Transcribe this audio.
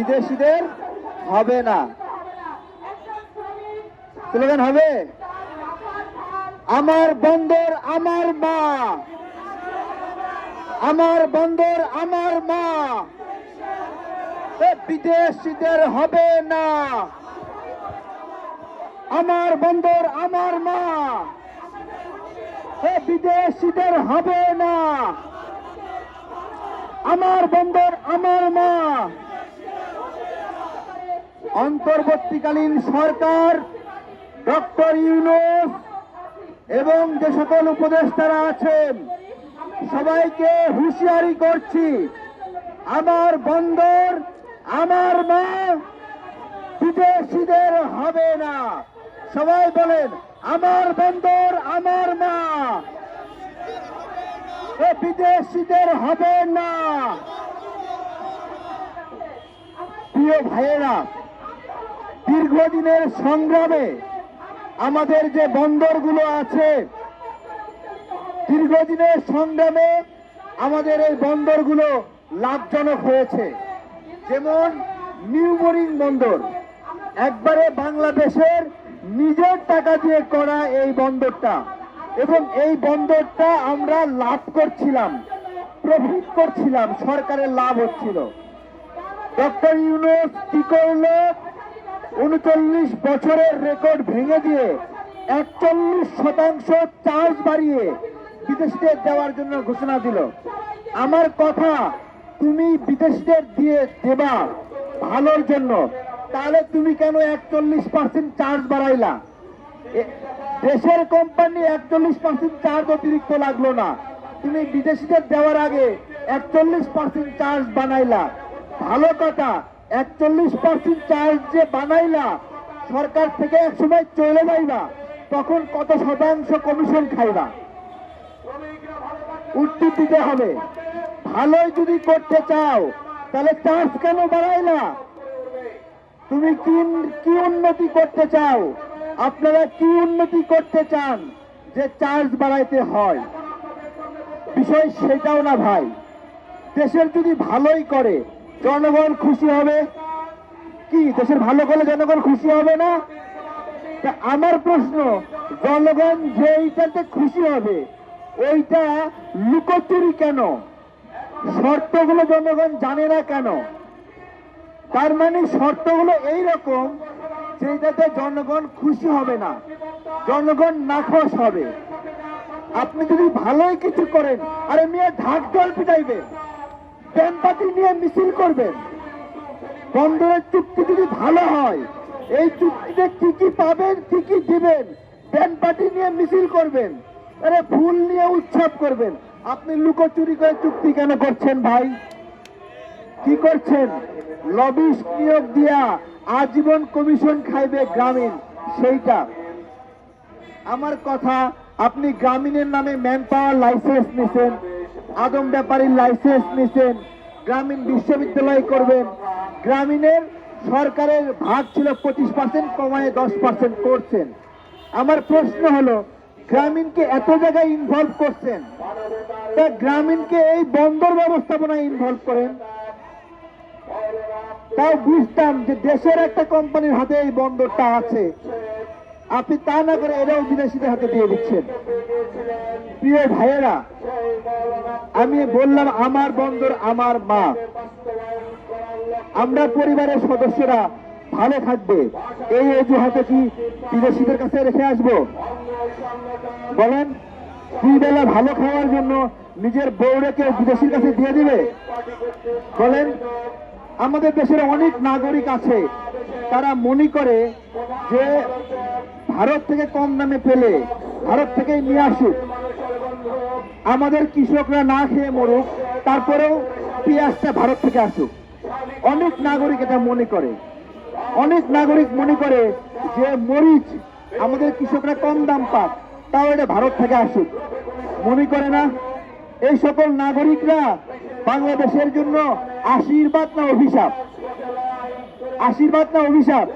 বিদেশিদের হবে না। স্লোগান হবে, আমার বন্দর, আমার মা। আমার বন্দর, আমার মা। বিদেশিদের হবে না। আমার বন্দর, আমার মা। বিদেশিদের হবে না। আমার বন্দর, আমার মা। অন্তর্বর্তীকালীন সরকার, ডক্টর ইউনুস এবং যে সকল উপদেষ্টারা আছেন, সবাইকে হুঁশিয়ারি করছি, আমার বন্দর, আমার মা বিদেশিদের হবে না। সবাই বলেন, আমার বন্দর, আমার মা। বিদেশিদের হবে না। প্রিয় ভাইয়েরা দীর্ঘদিনের সংগ্রামে আমাদের যে বন্দরগুলো আছে, দীর্ঘদিনের সংগ্রামে আমাদের এই বন্দরগুলো লাভজনক হয়েছে। যেমন নিউ বোরিং বন্দর, একবারে বাংলাদেশের নিজের টাকা দিয়ে করা এই বন্দরটা এবং এই বন্দরটা আমরা লাভ করছিলাম প্রফিট করছিলাম, সরকারের লাভ হচ্ছিল। ডক্টর ইউনুস কি করল? উনচল্লিশ বছরের রেকর্ড ভেঙে দিয়ে একচল্লিশ শতাংশ চার্জ বাড়িয়ে বিদেশিদের দেওয়ার জন্য ঘোষণা দিল। আমার কথা তুমি বিদেশিদের দিয়ে দেবা ভালোর জন্য। তাহলে তুমি কেন একচল্লিশ পার্সেন্ট চার্জ বাড়াইলা? দেশের কোম্পানি একচল্লিশ পার্সেন্ট চার্জ অতিরিক্ত লাগল না। তুমি বিদেশিদের দেওয়ার আগে একচল্লিশ পার্সেন্ট চার্জ বানাইলা। ভালো কথা একচল্লিশ পার্সেন্ট চার্জ যে বানাইলা, সরকার থেকে এক সময় চলে যাইবা, তখন কত শতাংশ কমিশন খাইবা? উত্তর দিতে হবে। ভালোই যদি করতে চাও, তাহলে চার্জ কেন বাড়াইলা? তুমি কি কি উন্নতি করতে চাও? আপনারা কি উন্নতি করতে চান যে চার্জ বাড়াইতে হয়? বিষয় সেটাও না ভাই। দেশের যদি ভালোই করে জনগণ খুশি হবে। কি, দেশের ভালো করলে জনগণ খুশি হবে না? তা আমার প্রশ্ন, জনগণ যেইটাতে খুশি হবে, ওইটা লুকোচুরি কেন? শর্তগুলো জনগণ জানে না কেন? তার মানে শর্তগুলো এই রকম যেটাতে জনগণ খুশি হবে না, জনগণ নাখোশ হবে। আপনি যদি ভালোই কিছু করেন, আরে মেয়ে, ঢাক জল পিটাইবেন। ব্যানপাতি নিয়ে মিছিল করবেন। বন্দরের চুক্তি যদি ভালো হয়, এই চুক্তিতে কি কি পাবেন কি কি দিবেন ব্যানপাতি নিয়ে মিছিল করবেন। আরে ফুল নিয়ে উৎসব করবেন। আপনি লুকোচুরি করে চুক্তি কেন করছেন ভাই? কি করছেন? লবিস নিয়োগ দিয়া আজীবন কমিশন খাইবে গ্রামীণ, সেইটা। আমার কথা, আপনি গ্রামীণের নামে ম্যান পাওয়ার লাইসেন্স নিছেন। আদম ব্যাপারীর লাইসেন্স নিছেন, গ্রামীণ বিশ্ববিদ্যালয় করবেন। গ্রামীণের সরকারের ভাগ ছিল পঁচিশ পার্সেন্ট কমায় দশ পার্সেন্ট করছেন। আমার প্রশ্ন হলো, গ্রামীণকে এত জায়গায় ইনভলভ করছেন? তা গ্রামীণকে এই বন্দর ব্যবস্থাপনায় ইনভলভ করেন? তাও বুঝতাম যে দেশের একটা কোম্পানির হাতে এই বন্দরটা আছে। আপনি তা না করে এটাও বিদেশিদের হাতে দিয়ে দিচ্ছেন। প্রিয় ভাইয়েরা, আমি বললাম, আমার বন্দর আমার মা। আমরা পরিবারের সদস্যরা ভালো থাকবে। এই অজুহাতে কি বিদেশিদের কাছে রেখে আসব? বলেন, দুই বেলা ভালো খাওয়ার জন্য নিজের বউরেকে বিদেশির কাছে দিয়ে দিবে? বলেন, আমাদের দেশের অনেক নাগরিক আছে, তারা মনে করে যে ভারত থেকে কম দামে পেলে ভারত থেকেই নিয়ে আসুক। আমাদের কৃষকরা না খেয়ে মরুক, তারপরেও পেঁয়াজটা ভারত থেকে আসুক। অনেক নাগরিক এটা মনে করে। অনেক নাগরিক মনে করে যে মরিচ আমাদের কৃষকরা কম দাম পাক, তাও এটা ভারত থেকে আসুক। মনে করে না? এই সকল নাগরিকরা বাংলাদেশের জন্য আশীর্বাদ না অভিশাপ? আশীর্বাদ না অভিশাপ?